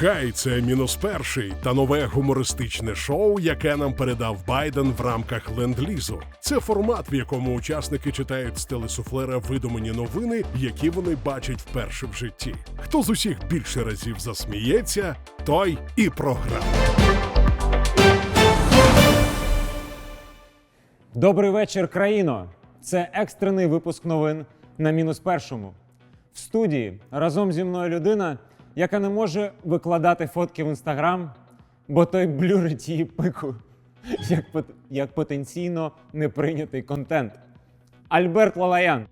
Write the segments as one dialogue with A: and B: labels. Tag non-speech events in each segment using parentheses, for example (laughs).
A: Хай це мінус перший та нове гумористичне шоу, яке нам передав Байден в рамках ленд-лізу. Це формат, в якому учасники читають з телесуфлера видумані новини, які вони бачать вперше в житті. Хто з усіх більше разів засміється, той і програв.
B: Добрий вечір, країно! Це екстрений випуск новин на мінус першому. В студії разом зі мною людина, яка не може викладати фотки в інстаграм, бо той блюрить її пику як, як потенційно неприйнятий контент. Альберт Лалаян.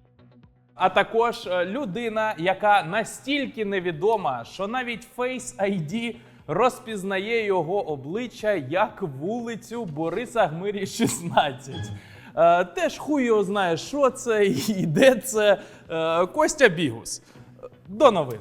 C: А також е, людина, яка настільки невідома, що навіть Face ID розпізнає його обличчя як вулицю Бориса Гмирі 16. Е, Теж хуй його знає, що це і де це. Е, Костя Бігус. До новин.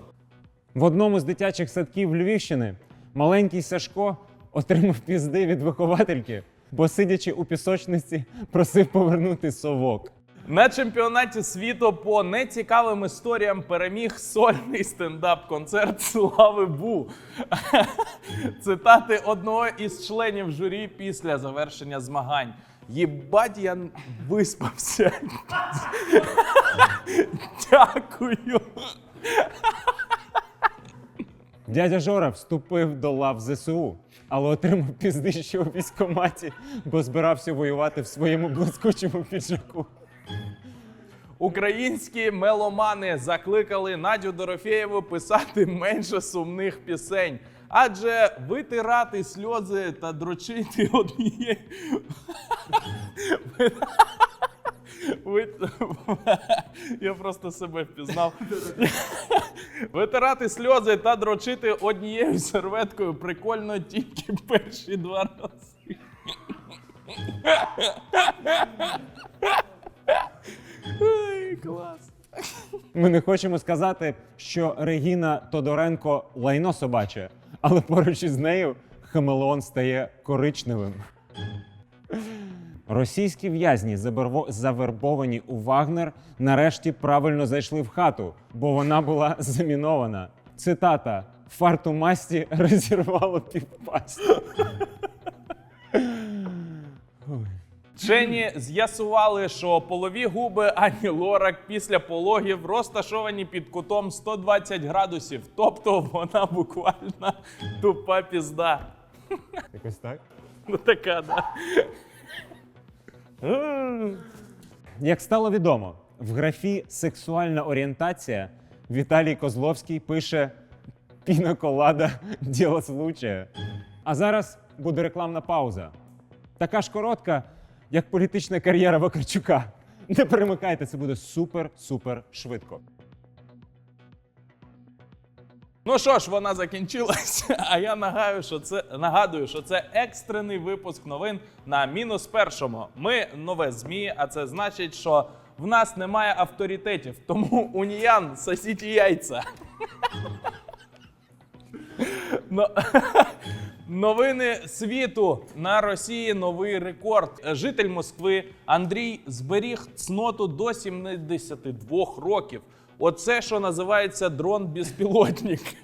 B: В одному з дитячих садків Львівщини маленький Сашко отримав пізди від виховательки, бо сидячи у пісочниці, просив повернути совок.
C: На чемпіонаті світу по нецікавим історіям переміг сольний стендап-концерт Слави Бу. (laughs) Цитати одного із членів журі після завершення змагань. Єбать, я виспався. (laughs) Дякую.
B: Дядя Жора вступив до лав ЗСУ, але отримав пізди ще у військкоматі, бо збирався воювати в своєму блискучому піджаку.
C: Українські меломани закликали Надю Дорофєєву писати менше сумних пісень, адже витирати сльози та дрочити однією. (laughs) (laughs) Я просто себе впізнав. (laughs) Витирати сльози та дрочити однією серветкою прикольно тільки перші два рази. Клас.
B: Ми не хочемо сказати, що Регіна Тодоренко лайно собаче, але поруч із нею хамелеон стає коричневим. Російські в'язні, завербовані у Вагнер, нарешті правильно зайшли в хату, бо вона була замінована. Цитата: фарту масті розірвало півпасті.
C: Вчені з'ясували, що полові губи Ані Лорак після пологів розташовані під кутом 120 градусів. Тобто вона буквально тупа пізда.
B: Якось так.
C: Ну така, да. (gasps)
B: Як стало відомо, в графі Сексуальна орієнтація Віталій Козловський пише пінаколада (laughs) діло случая. А зараз буде рекламна пауза. Така ж коротка, як політична кар'єра Вакарчука. Не перемикайте, це буде супер-супер швидко.
C: Ну що ж, вона закінчилась. (laughs) А я нагадую, що це нагадую, що це екстрений випуск новин на мінус першому. Ми нове змі, а це значить, що в нас немає авторитетів. Тому (laughs) уніян сосіть яйця. (laughs) Но- Новини світу на Росії новий рекорд. Житель Москви Андрій зберіг цноту до 72 років. Оце що називається дрон-безпілотник.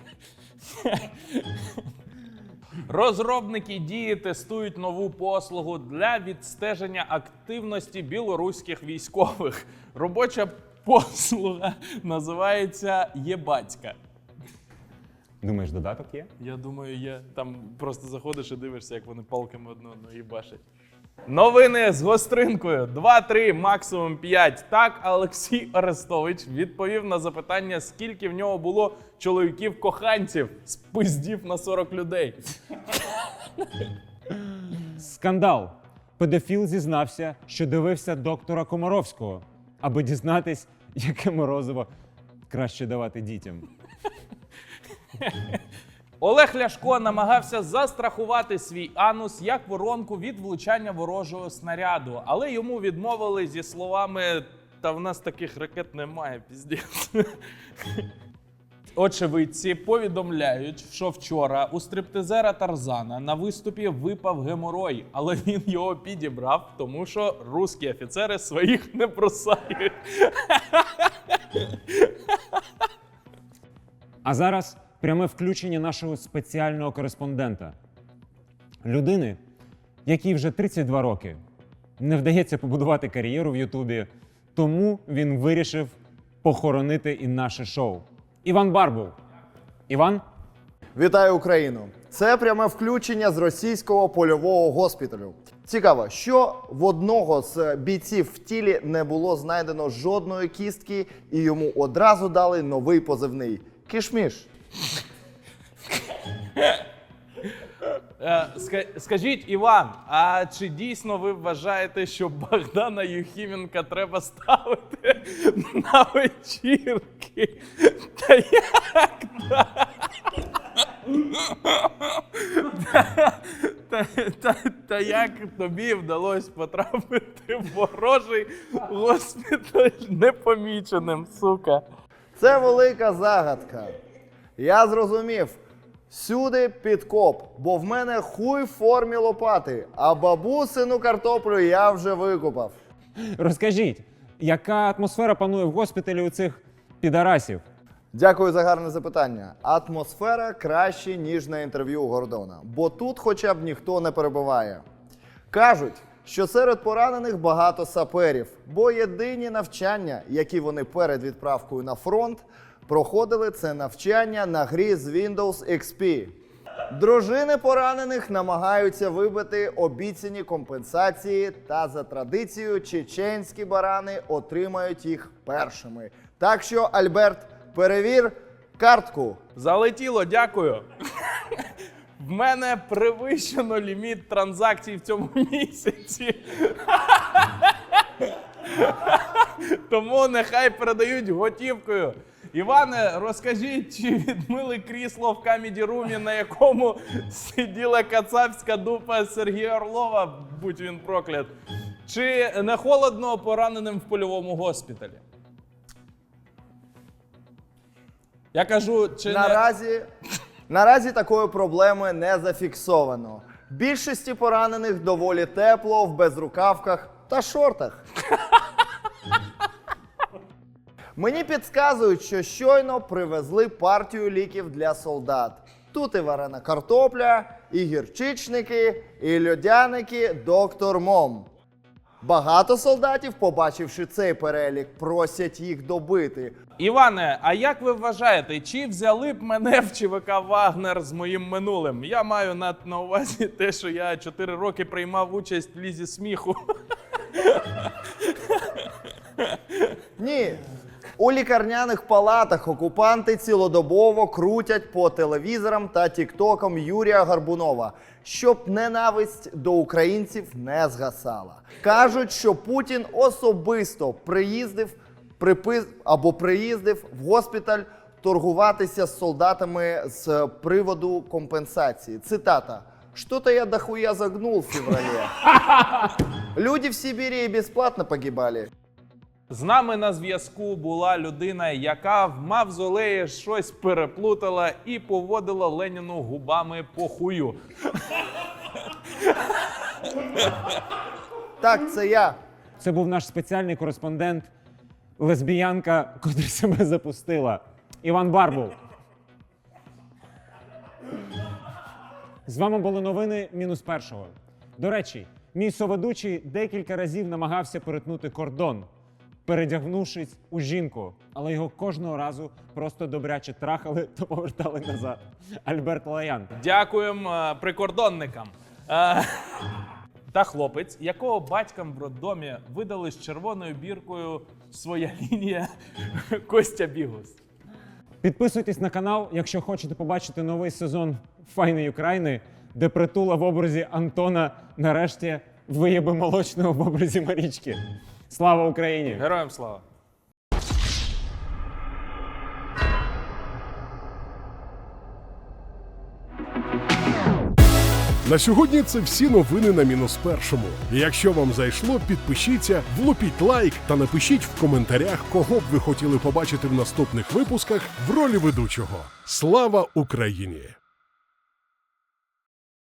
C: Розробники дії тестують нову послугу для відстеження активності білоруських військових. Робоча послуга називається Єбацька.
B: Думаєш, додаток є?
C: Я думаю, є. Там просто заходиш і дивишся, як вони палками одне одного їбашать. Новини з гостринкою 2-3, максимум 5. Так, Олексій Арестович відповів на запитання, скільки в нього було чоловіків-коханців. Спиздів на 40 людей.
B: Скандал. Педофіл зізнався, що дивився доктора Комаровського, аби дізнатись, яке морозиво краще давати дітям.
C: Олег Ляшко намагався застрахувати свій анус як воронку від влучання ворожого снаряду, але йому відмовили зі словами: та в нас таких ракет немає, піздець. Очевидці повідомляють, що вчора у стриптизера Тарзана на виступі випав геморой, але він його підібрав, тому що русські офіцери своїх не бросають.
B: А зараз пряме включення нашого спеціального кореспондента, людини, якій вже 32 роки не вдається побудувати кар'єру в Ютубі, тому він вирішив похоронити і наше шоу. Іван Барбул. Іван?
D: Вітаю Україну! Це пряме включення з російського польового госпіталю. Цікаво, що в одного з бійців в тілі не було знайдено жодної кістки, і йому одразу дали новий позивний кішміш.
C: Е, ска- скажіть, Іван, а чи дійсно ви вважаєте, що Богдана Юхіменка треба ставити на вечірки? Та як? Та, та, та як тобі вдалося потрапити в ворожий госпіталь непоміченим, сука?
D: Це велика загадка. Я зрозумів. Всюди підкоп, бо в мене хуй в формі лопати, а бабусину картоплю я вже викопав.
B: Розкажіть, яка атмосфера панує в госпіталі у цих підарасів?
D: Дякую за гарне запитання. Атмосфера краще, ніж на інтерв'ю у Гордона, бо тут хоча б ніхто не перебуває. Кажуть, що серед поранених багато саперів, бо єдині навчання, які вони перед відправкою на фронт, проходили це навчання на грі з Windows XP. Дружини поранених намагаються вибити обіцяні компенсації, та за традицією чеченські барани отримають їх першими. Так що, Альберт, перевір картку.
C: Залетіло, дякую. В мене перевищено ліміт транзакцій в цьому місяці. Тому нехай передають готівкою. Іване, розкажіть, чи відмили крісло в камеді румі, на якому сиділа кацапська дупа Сергія Орлова, будь він проклят. Чи не холодно пораненим в польовому госпіталі? Я кажу, чи.
D: Наразі, наразі такої проблеми не зафіксовано. Більшості поранених доволі тепло в безрукавках та шортах. Мені підказують, що щойно привезли партію ліків для солдат. Тут і варена картопля, і гірчичники, і льодяники доктор Мом. Багато солдатів, побачивши цей перелік, просять їх добити.
C: Іване, а як ви вважаєте, чи взяли б мене в ЧВК Вагнер з моїм минулим? Я маю на, на увазі те, що я 4 роки приймав участь в лізі сміху.
D: Ні. У лікарняних палатах окупанти цілодобово крутять по телевізорам та тіктокам Юрія Гарбунова, щоб ненависть до українців не згасала. Кажуть, що Путін особисто приїздив припис або приїздив в госпіталь торгуватися з солдатами з приводу компенсації. Цитата. Что-то я дохуя загнул в феврале. (laughs) Люди в Сибири бесплатно погибали.
C: З нами на зв'язку була людина, яка в мавзолеї щось переплутала і поводила Леніну губами по хую.
D: Так, це я.
B: Це був наш спеціальний кореспондент, лесбіянка, котра себе запустила. Іван Барбул. З вами були новини мінус першого. До речі, мій соведучий декілька разів намагався перетнути кордон, передягнувшись у жінку, але його кожного разу просто добряче трахали та повертали назад. Альберт Лаян.
C: Дякуємо е, прикордонникам. Е, Та хлопець, якого батькам в роддомі видали з червоною біркою своя лінія (laughs) Костя Бігус.
B: Підписуйтесь на канал, якщо хочете побачити новий сезон Файної України, де притула в образі Антона нарешті виєбе молочного в образі Марічки. Слава Україні!
C: Героям слава!
A: На сьогодні це всі новини на мінус першому. Якщо вам зайшло, підпишіться, влупіть лайк та напишіть в коментарях, кого б ви хотіли побачити в наступних випусках в ролі ведучого. Слава Україні!